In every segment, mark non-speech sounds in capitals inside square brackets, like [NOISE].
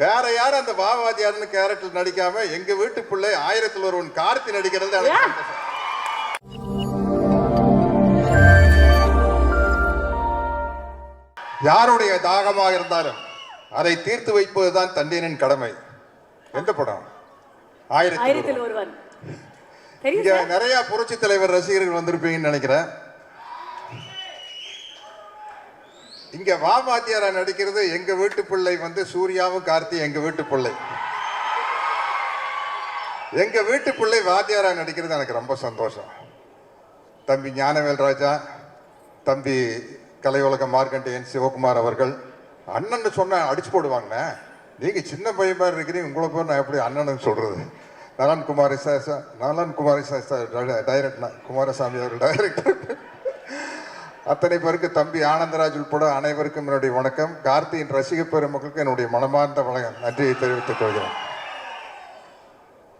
வேற யாரும் அந்த பாவாதியார்னு கேரக்டர் நடிக்காம எங்க வீட்டு பிள்ளை ஆயிரத்தில் ஒருவன் கார்த்தி நடிக்கிறது எனக்கு. யாருடைய தாகமாக இருந்தாலும் அதை தீர்த்து வைப்பதுதான் தண்டீனின் கடமை. எந்த படம்? ஆயிரத்தில் ஒருவன். நிறைய புரட்சி தலைவர் ரசிகர்கள் வந்திருப்பீங்கன்னு நினைக்கிறேன். இங்க வாமாத்தியாரா நடிக்கிறது எங்க வீட்டு பிள்ளை வந்து சூர்யாவும் கார்த்தி எங்க வீட்டு பிள்ளை. எங்க வீட்டு பிள்ளை வாத்தியாரா நடிக்கிறது எனக்கு ரொம்ப சந்தோஷம். தம்பி ஞானவேல் ராஜா தம்பி கலையுலக மார்க்கண்டேயன் சிவகுமார் அவர்கள் அண்ணன் சொன்ன அடிச்சு போடுவாங்க நீங்க சின்ன பையன் மாதிரி இருக்கிறீங்க உங்களை போய் நான் எப்படி அண்ணன் சொல்றது? Nalan Kumari sir Nalan Kumari sir direct director Kumarasamy அவர்கள் டைரக்டர். அத்தனை பேருக்கு தம்பி ஆனந்தராஜ் உட்பட அனைவருக்கும் என்னுடைய வணக்கம். கார்த்தியின் ரசிக பெருமக்களுக்கு என்னுடைய மனமார்ந்த வணக்கம். நன்றியை தெரிவித்துக் கொள்கிறேன்.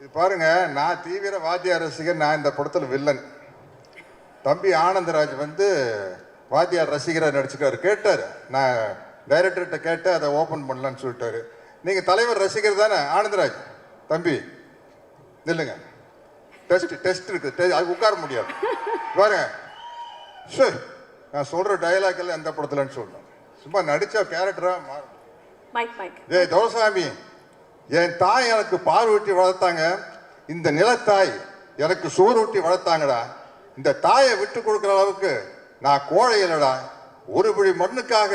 இது பாருங்க நான் தீவிர வாத்தியார் ரசிகர் நான் இந்த படத்தில் வில்லன். தம்பி ஆனந்தராஜ் வந்து வாத்தியார் ரசிகராக நடிச்சுக்காரு கேட்டார். நான் டைரக்டர்கிட்ட கேட்டு அதை ஓப்பன் பண்ணலான்னு சொல்லிட்டாரு. நீங்கள் தலைவர் ரசிகர் தானே? ஆனந்தராஜ் தம்பி நில்லுங்க. டெஸ்ட் டெஸ்ட் இருக்குது. டெ- அது உட்கார முடியாது. பாருங்க. சரி நான் சொல்கிற டயலாக் எல்லாம் எந்த படத்துலன்னு சொல்லணும். சும்மா நடித்த கேரக்டராக மாறும். ஏய் தோசாமி என் தாய் எனக்கு பால் ஊட்டி வளர்த்தாங்க. இந்த நிலத்தாய் எனக்கு சோறு ஊட்டி வளர்த்தாங்கடா. இந்த தாயை விட்டு கொடுக்குற அளவுக்கு நான் கோழை இல்லடா. ஒரு பிடி மண்ணுக்காக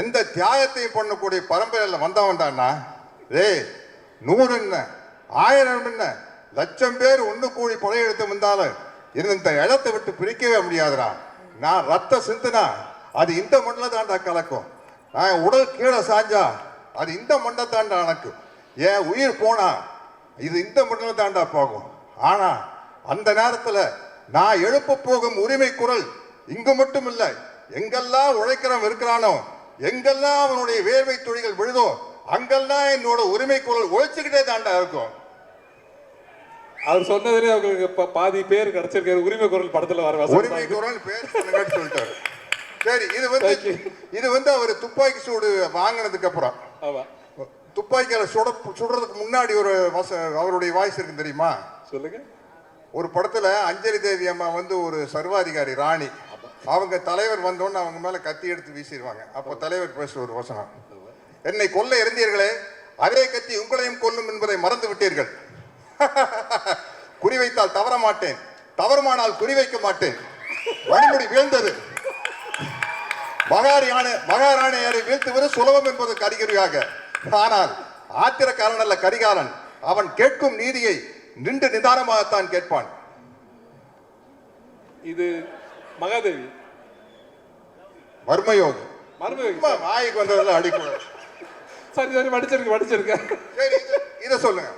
எந்த தியாகத்தையும் பண்ணக்கூடிய பரம்பரையில் வந்தவன் தானா ஏய் நூறு என்ன ஆயிரம் என்ன லட்சம் பேர் ஒன்று கூடி கொலையெடுத்து வந்தாலும் இந்த இடத்தை விட்டு பிரிக்கவே முடியாதுடா. நான் ரத்த சிந்துனா அது இந்த மண்ணில் தாண்டா கலக்கும். நான் உடல் கீழே சாஞ்சா அது இந்த மண்ணை தாண்டா அணக்கும் என் உயிர் போனா இது இந்த மண்ணில் தாண்டா போகும். ஆனால் அந்த நேரத்தில் நான் எழுப்ப போகும் உரிமை குரல் இங்கு மட்டும் இல்லை. எங்கெல்லாம் உழைக்கிறவன் இருக்கிறானோ எங்கெல்லாம் அவனுடைய வேர்வை துளிகள் விழுதோ அங்கெல்லாம் என்னோட உரிமை குரல் ஒழிச்சுக்கிட்டே தாண்டா இருக்கும். அவர் சொன்னதுலேயே அவங்களுக்கு பா- பாதி பேர் கிடைச்சிருக்காரு உரிமை குரல் படத்துல வர உரிமை குரல் பேர் சொல்லிட்டாரு. சரி இது வந்து. இது வந்து அவர் துப்பாக்கி சூடு வாங்கினதுக்கு அப்புறம். ஆமா. துப்பாக்கியால சுட சுடுறதுக்கு முன்னாடி ஒரு வச அவருடைய வாய்ஸ் இருக்கு தெரியுமா? சொல்லுங்க. ஒரு படத்துல அஞ்சலி தேவி அம்மா வந்து ஒரு சர்வாதிகாரி ராணி. அவங்க தலைவர் வந்தோன்னு அவங்க மேல கத்தி எடுத்து வீசிடுவாங்க. அப்போ தலைவர் பேசுற ஒரு வசனம். என்னை கொல்ல இருந்தீர்களே அதே கத்தி உங்களையும் கொல்லும் என்பதை மறந்து விட்டீர்கள். [LAUGHS] குறிவைத்தால் தவற மாட்டேன். தவறுமானால் குறிவைக்க மாட்டேன். வழிமுடி வீழ்ந்தது. மகாரியான மகாராணியரை வீழ்த்துவது சுலபம் என்பதற்கு அறிகுறியாக ஆனால் ஆத்திரக்காரன் அல்ல கரிகாலன். அவன் கேட்கும் நீதியை நின்று நிதானமாகத்தான் கேட்பான். இது மகாதேவி. மர்மயோகி சும்மா வாய்க்கு வந்ததெல்லாம் அடிக்கூடாது. சரி சரி படிச்சிருக்க படிச்சிருக்கேன் சரி. இது- சொல்லுங்க.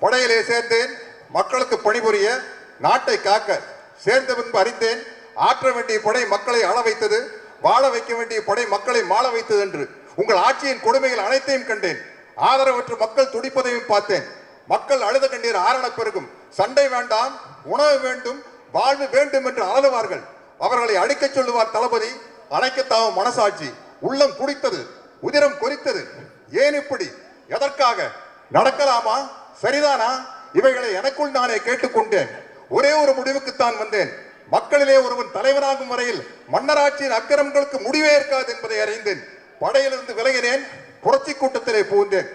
படையிலே சேர்ந்தேன் மக்களுக்கு பணிபுரிய நாட்டை காக்க சேர்ந்த பின்பு அறிந்தேன் ஆற்ற வேண்டிய படை மக்களை ஆள வைத்தது வாழ வைக்க வேண்டிய படை மக்களை மாள வைத்தது என்று உங்கள் ஆட்சியின் கொடுமைகள் அனைத்தையும் கண்டேன். ஆதரவற்ற மக்கள் துடிப்பதையும் பார்த்தேன். மக்கள் அழுத கண்ணீர் ஆரண பெருகும். சண்டை வேண்டாம் உணவு வேண்டும் வாழ்வு வேண்டும் என்று அலறுவார்கள். அவர்களை அடிக்கச் சொல்லுவார் தளபதி அணைக்கத்தாவும் மனசாட்சி. உள்ளம் குடித்தது உதிரம் கொறித்தது ஏன் இப்படி? எதற்காக? நடக்கலாமா? சரிதானா? இவைகளை எனக்குள் நானே கேட்டுக்கொண்டேன். ஒரே ஒரு முடிவுக்குத்தான் வந்தேன். மக்களிலே ஒருவன் தலைவனாகும் வரையில் மன்னராட்சியின் அக்கிரமங்களுக்கு முடிவே இருக்காது என்பதை அறிந்தேன். படையிலிருந்து விலகினேன். புரட்சி கூட்டத்திலே புகுந்தேன்.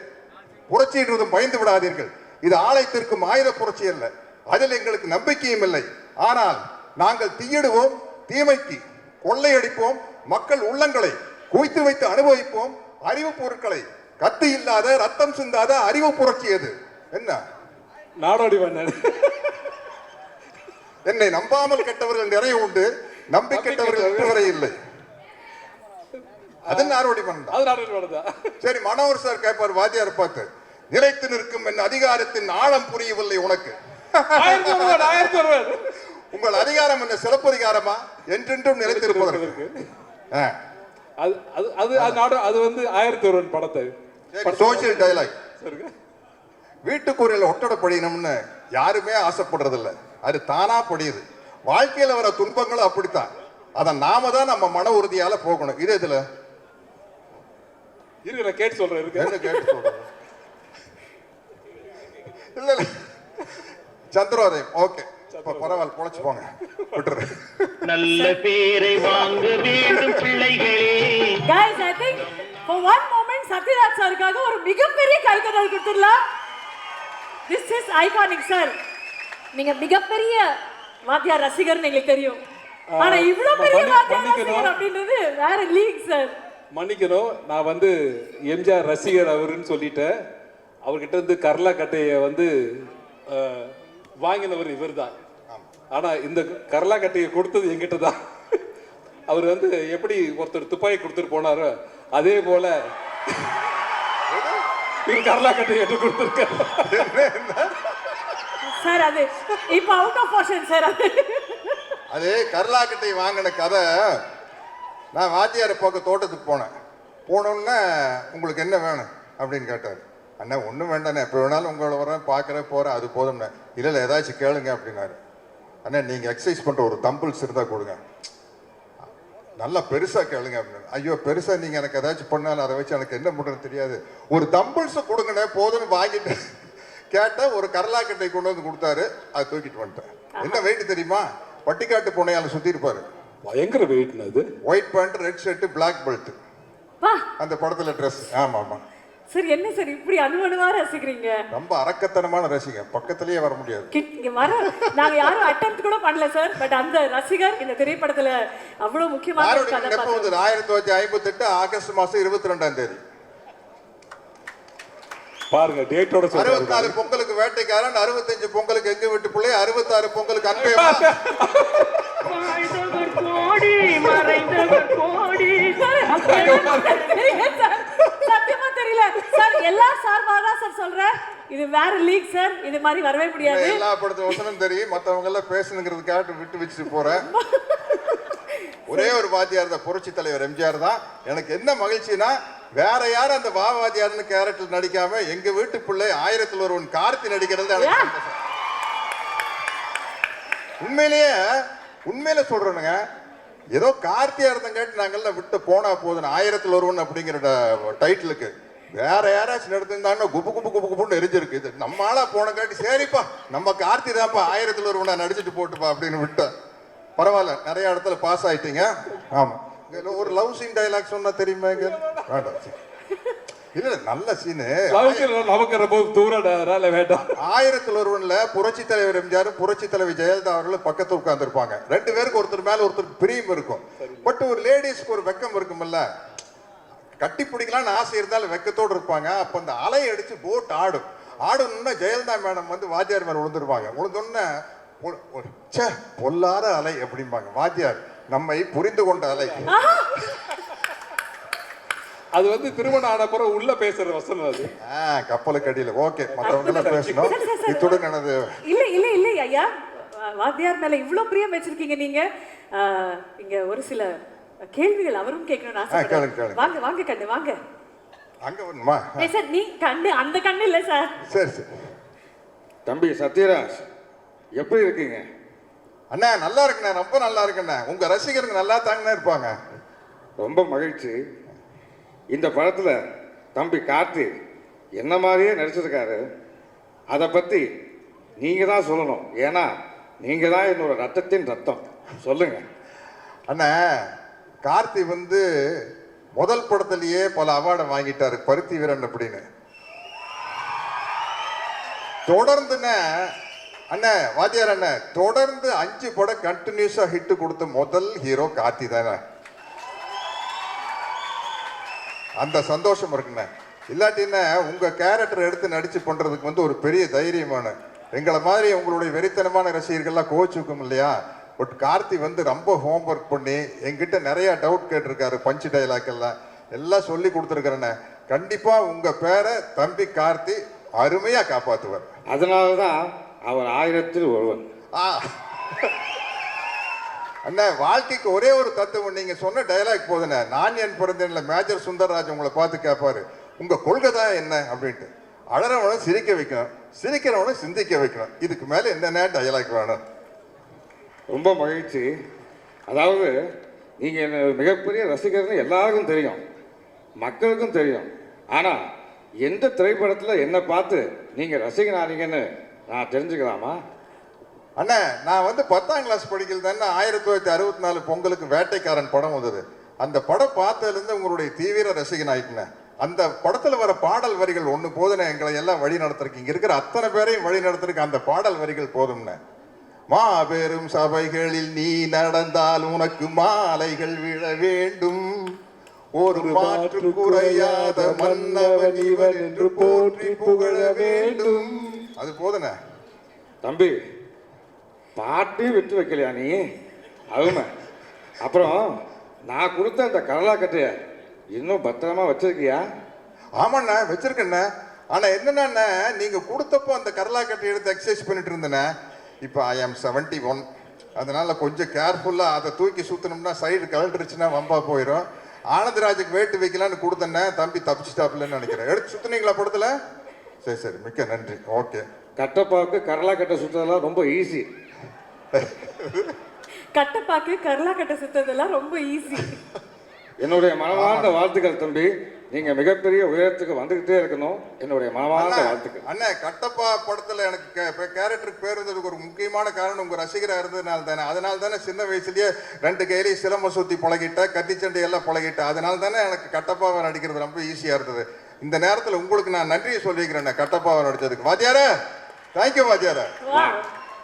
புரட்சி என்றதும் பயந்து விடாதீர்கள். இது ஆலயத்திற்கும் ஆயுத புரட்சி அல்ல. அதில் எங்களுக்கு நம்பிக்கையும் இல்லை. ஆனால் நாங்கள் தீயிடுவோம் தீமைக்கு கொள்ளையடிப்போம் மக்கள் உள்ளங்களை குவித்து வைத்து அனுபவிப்போம் அறிவு பொருட்களை கத்து இல்லாத ரத்தம் சிந்தாத அறிவு புரட்சி என்ன? நாடோடி மன்னன். என்னை நம்பாமல் கெட்டவர்கள் நிறைய உண்டு. நம்பி கெட்டவர்கள் இன்று வரை இல்லை. அது நாடோடி மன்னன். தான். சரி மனோகர் சார் கேட்பார் வாத்தியார் பார்த்து நிலைத்து நிற்கும் என் அதிகாரத்தின் ஆழம் புரியவில்லை உனக்கு. உங்கள் அதிகாரம் என்ன சிறப்பதிகாரமா என்றென்றும் நிலைத்திருப்பதற்கு. அது அது அது அது வந்து ஆயிரத்தி ஒருவன் படத்தை. சோசியல் சொல்லுங்க வீட்டுக்குறையில் ஒட்டடை படியணும்னு யாருமே ஆசைப்படுறதில்ல. அது தானா படியுது. வாழ்க்கையில வர துன்பங்களும் அப்படித்தான். அதை நாம தான் நம்ம மன உறுதியால போகணும். இது இதுல இருக்கு நான் கேட்டு சொல்றேன் இருக்கு. கேட்டு இல்ல இல்ல. சந்திரோதயம். ஓகே. இப்ப பரவாயில்ல பொழைச்சு போங்க. விட்டுரு. நல்ல பேரை வாங்க வேண்டும் பிள்ளைகளே. சத்யராஜ் சாருக்காக ஒரு மிகப்பெரிய கைத்தட்டல் கொடுத்துடலாம். திஸ் இஸ் ஐகானிக் சார் நீங்க மிகப்பெரிய வாத்தியார் ரசிகர்னு எங்களுக்கு தெரியும். ஆனா இவ்வளவு பெரிய வாத்தியார். ரசிகர் அப்படின்றது வேற லீக் சார் மன்னிக்கணும். நான் வந்து எம்ஜிஆர் ரசிகர் அவருன்னு சொல்லிட்டேன். அவர்கிட்ட இருந்து கர்லா கட்டையை வந்து வாங்கினவர் இவர்தான். ஆனா இந்த கர்லா கட்டையை கொடுத்தது என்கிட்ட தான் அவர் வந்து எப்படி ஒருத்தர் துப்பாக்கி கொடுத்துட்டு போனாரோ அதே போல கர்லா கட்டையை எடுத்து கொடுத்துருக்காரு சார் அது இப்போ அவுட் ஆஃப் போர்ஷன் சார் அது. அது கர்லாக்கட்டை வாங்கின கதை. நான் வாத்தியார் போக்க தோட்டத்துக்கு போனேன். போனோன்னே உங்களுக்கு என்ன வேணும்? அப்படின்னு கேட்டார். அண்ணா ஒன்றும் வேண்டாண்ணே. எப்போ வேணாலும் உங்களை வரேன் பார்க்குறேன் போகிறேன் அது போதும்ண்ணே. இல்லை இல்லை ஏதாச்சும் கேளுங்க அப்படின்னாரு. அண்ணா நீங்கள் எக்ஸசைஸ் பண்ணுற ஒரு தம்பிள்ஸ் இருந்தால் கொடுங்க. நல்லா பெருசாக கேளுங்க அப்படின்னு. ஐயோ பெருசாக நீங்கள் எனக்கு ஏதாச்சும் பண்ணாலும் அதை வச்சு எனக்கு என்ன பண்ணுறது தெரியாது. ஒரு தம்பிள்ஸை கொடுங்கண்ணே போதும்னு வாங்கிட்டு கேட்டால் ஒரு கரலாக்கட்டை கொண்டு வந்து கொடுத்தாரு. அதை தூக்கிட்டு வந்துட்டேன். என்ன வெயிட் தெரியுமா? பட்டிக்காட்டு பூனையால சுற்றி இருப்பாரு. பயங்கர வெயிட்னு அது white pant red shirt black belt வா அந்த படத்தில் ட்ரெஸ் ஆமாம் ஆமாம். சார் என்ன சார் இப்படி அணுவணுவா ரசிக்கிறீங்க? ரொம்ப அரக்கத்தனமான ரசிகன். பக்கத்துலயே வர முடியாது. இங்க வர நாங்க யாரும் அட்டெம்ப்ட் கூட பண்ணல சார் பட் அந்த ரசிகர் இந்த திரைப்படத்துல அவ்வளவு முக்கியமான ஆயிரத்தி தொள்ளாயிரத்தி ஐம்பத்தெட்டு ஆகஸ்ட் மாசம் இருபத்தி ரெண்டாம் தேதி. பாருங்க டேட்டோட அறுபத்தி சொல்றாரு நாலு பொங்கலுக்கு வேட்டைக்காரன் அறுபத்தஞ்சு பொங்கலுக்கு எங்க வீட்டு பிள்ளை அறுபத்தாறு பொங்கலுக்கு அன்பே கோடி மறைந்தவர் கோடி. சார் எல்லா சார்பா தான் சார் சொல்றேன். இது வேற லீக் சார். இது மாதிரி வரவே முடியாது. எல்லா படத்து வசனம் தெரியும். மத்தவங்க எல்லாம் பேசணுங்கிறதுக்காக விட்டு வச்சுட்டு போறேன். ஒரே ஒரு வாத்தியார் தான் புரட்சி தலைவர் எம்ஜிஆர் தான். எனக்கு என்ன மகிழ்ச்சினா வேற யாரும் அந்த வா வாத்தியார்னு கேரக்டர் நடிக்காம எங்க வீட்டு பிள்ளை ஆயிரத்தில் ஒருவன் கார்த்தி நடிக்கிறது எனக்கு. உண்மையிலேயே உண்மையில சொல்றேனுங்க ஏதோ கார்த்தியா இருந்தங்காட்டி நாங்கெல்லாம் விட்டு போனா போதும் ஆயிரத்தில் ஒருவன் அப்படிங்கிற டைட்டிலுக்கு வேற யாராச்சும் நடத்திருந்தாங்கன்னா குபு குபு குபு குபுன்னு எரிஞ்சிருக்கு. இது நம்ம ஆளா போனங்காட்டி சரிப்பா நம்ம கார்த்தி தான்ப்பா ஆயிரத்தில் ஒருவனா நடிச்சிட்டு போட்டுப்பா அப்படின்னு விட்டேன் பரவாயில்ல நிறைய இடத்துல பாஸ் ஆயிட்டீங்க. ஆமா. இங்க ஒரு லவ் சீன் டைலாக் சொன்னா தெரியுமா வேண்டாம். இல்ல நல்ல சீனு நமக்கு ரொம்ப தூரம் வேண்டாம். ஆயிரத்தில் ஒருவன்ல புரட்சி தலைவர் எம்ஜிஆர் புரட்சி தலைவி ஜெயலலிதா அவர்கள் பக்கத்து உட்கார்ந்துருப்பாங்க. ரெண்டு பேருக்கு ஒருத்தர் மேல ஒருத்தருக்கு பிரியம் இருக்கும். பட் ஒரு லேடிஸ்க்கு ஒரு வெக்கம் இருக்கும்ல. கட்டி பிடிக்கலாம்னு ஆசை இருந்தாலும் வெக்கத்தோடு இருப்பாங்க. அப்ப அந்த அலை அடிச்சு போட் ஆடும். ஆடணும்னா ஜெயலலிதா மேடம் வந்து வாத்தியார் மேல விழுந்துருவாங்க ஒரு ச்சே பொல்லாத அலை அப்படிம்பாங்க. வாத்தியார் நம்மை புரிந்து கொண்ட அலை. அது வந்து திருமணம் ஆன பிறகு உள்ள பேசுற வசனம் அது. கப்பலுக்கு அடியில். ஓகே மற்றவங்க பேசணும். இத்துடன் எனது இல்ல இல்ல இல்ல ஐயா. வாத்தியார் மேல இவ்வளவு பிரியம் வச்சிருக்கீங்க நீங்க. இங்க ஒரு சில கேள்விகள் அவரும் கேட்கணும்னு கேளுங்க. வாங்க வாங்க கண்ணு வாங்க. அங்க வரணுமா சார் நீ கண்ணு அந்த கண்ணு இல்ல சார். சரி சரி. தம்பி சத்யராஜ் எப்படி இருக்கீங்க? அண்ணா நல்லா இருக்குண்ணே ரொம்ப நல்லா இருக்குண்ணே. உங்க ரசிகருங்க நல்லா தாங்கண்ணே இருப்பாங்க. ரொம்ப மகிழ்ச்சி. இந்த படத்தில் தம்பி கார்த்தி என்ன மாதிரியே நடிச்சிருக்காரு. அதை பற்றி நீங்கள் தான் சொல்லணும். ஏன்னா நீங்கள் தான் என்னோட ரத்தத்தின் ரத்தம். சொல்லுங்கள் அண்ணா கார்த்தி வந்து முதல் படத்திலேயே பல அவார்டை வாங்கிட்டாரு பருத்தி வீரன் அப்படின்னு. தொடர்ந்துண்ணே அண்ணே வாத்தியார் அண்ணே தொடர்ந்து அஞ்சு படம் கண்டினியூஸா ஹிட் கொடுத்த முதல் ஹீரோ கார்த்தி தானே. அந்த சந்தோஷம் இருக்குண்ணே. இல்லாட்டின்னா உங்க கேரக்டர் எடுத்து நடிச்சு பண்றதுக்கு வந்து ஒரு பெரிய தைரியமான. எங்களை மாதிரி உங்களுடைய வெறித்தனமான ரசிகர்கள்லாம் கோச்சுக்கும் இல்லையா? பட் கார்த்தி வந்து ரொம்ப ஹோம்ஒர்க் பண்ணி என்கிட்ட நிறைய டவுட் கேட்டிருக்காரு பஞ்சு டைலாக் எல்லாம். எல்லாம் சொல்லி கொடுத்துருக்கிறேண்ணே கண்டிப்பா உங்க பேரை தம்பி கார்த்தி அருமையா காப்பாத்துவார். அதனால தான் அவர் ஆயிரத்தில் ஒருவன் ஆ. அண்ணா வாழ்க்கைக்கு ஒரே ஒரு தத்துவம் நீங்க சொன்ன டயலாக் போதுண்ணே. நான் என் பிறந்தேன்ல? மேஜர் சுந்தரராஜ் உங்களை பார்த்து கேட்பாரு. உங்க கொள்கை தான் என்ன? அப்படின்ட்டு. அழறவனை சிரிக்க வைக்கணும். சிரிக்கிறவனை சிந்திக்க வைக்கணும். இதுக்கு மேல என்னென்ன டயலாக் வேணும்? ரொம்ப மகிழ்ச்சி. அதாவது நீங்கள் என்ன மிகப்பெரிய ரசிகர்னு எல்லாருக்கும் தெரியும். மக்களுக்கும் தெரியும். ஆனால் எந்த திரைப்படத்தில் என்னை பார்த்து நீங்கள் ரசிகனானீங்கன்னு நான் தெரிஞ்சுக்கலாமா? அண்ணா நான் வந்து பத்தாம் கிளாஸ் படிக்கிறது தானே. ஆயிரத்தி தொள்ளாயிரத்தி அறுபத்தி நாலு பொங்கலுக்கு வேட்டைக்காரன் படம் வந்தது. அந்த படம் பார்த்ததுலேருந்து உங்களுடைய தீவிர ரசிகன் ஆயிட்டுனேன் அந்த படத்தில் வர பாடல் வரிகள் ஒன்று போதுன்னு எங்களை எல்லாம் வழி நடத்துறதுக்கு இங்கே இருக்கிற அத்தனை பேரையும் வழி நடத்துறதுக்கு அந்த பாடல் வரிகள் போதும்னே. மாபெரும் சபைகளில் நீ நடந்தால் உனக்கு மாலைகள் விழ வேண்டும். ஒரு மாற்று குறையாத மன்னவன் இவன் என்று போற்றி புகழ வேண்டும். அது போதுனே? தம்பி பாட்டையும் விட்டு வைக்கலையா நீ? அருமை. அப்புறம் நான் கொடுத்த அந்த கடலா கட்டைய இன்னும் பத்திரமா வச்சிருக்கியா? ஆமாண்ணா வச்சிருக்கேண்ணே. ஆனா என்னன்னா நீங்க கொடுத்தப்போ அந்த கரலாக்கட்டை எடுத்து எக்ஸசைஸ் பண்ணிட்டு இருந்தேண்ணே. இப்போ ஐ ஆம் செவன்டி ஒன் அதனால கொஞ்சம் கேர்ஃபுல்லா அதை தூக்கி சுத்தணும்னா சைடு கலண்டுருச்சுன்னா வம்பா போயிடும் ஆனந்தராஜுக்கு வேட்டு வைக்கலான்னு கொடுத்தேன்னே தம்பி தப்பிச்சிட்டாப்லன்னு நினைக்கிறேன். எடுத்து சுத்துனீங்களா படத்துல? சரி சரி. மிக்க நன்றி. ஓகே கட்டப்பாவுக்கு கடலா கட்டை சுற்றுறதெல்லாம் ரொம்ப ஈஸி கட்டப்பாக்கு கரலா கட்ட சுத்ததெல்லாம் ரொம்ப ஈஸி என்னுடைய மனமார்ந்த வாழ்த்துக்கள் தம்பி. நீங்க மிகப்பெரிய உயரத்துக்கு வந்துகிட்டே இருக்கணும். என்னுடைய மனமார்ந்த வாழ்த்துக்கள். அண்ணா கட்டப்பா படத்துல எனக்கு கேரக்டருக்கு பேர் இருந்ததுக்கு ஒரு முக்கியமான காரணம் உங்க ரசிகரா இருந்ததுனால தானே. அதனால தானே சின்ன வயசுலயே ரெண்டு கையிலையும் சிலம்ப சுத்தி பழகிட்ட கத்திச்சண்டை எல்லாம் பழகிட்ட. அதனால தானே எனக்கு கட்டப்பாவை நடிக்கிறது ரொம்ப ஈஸியா இருந்தது. இந்த நேரத்துல உங்களுக்கு நான் நன்றியை சொல்லிக்கிறேன் கட்டப்பாவை நடிச்சதுக்கு. வாத்தியாரே தேங்க்யூ வாத்தியாரே.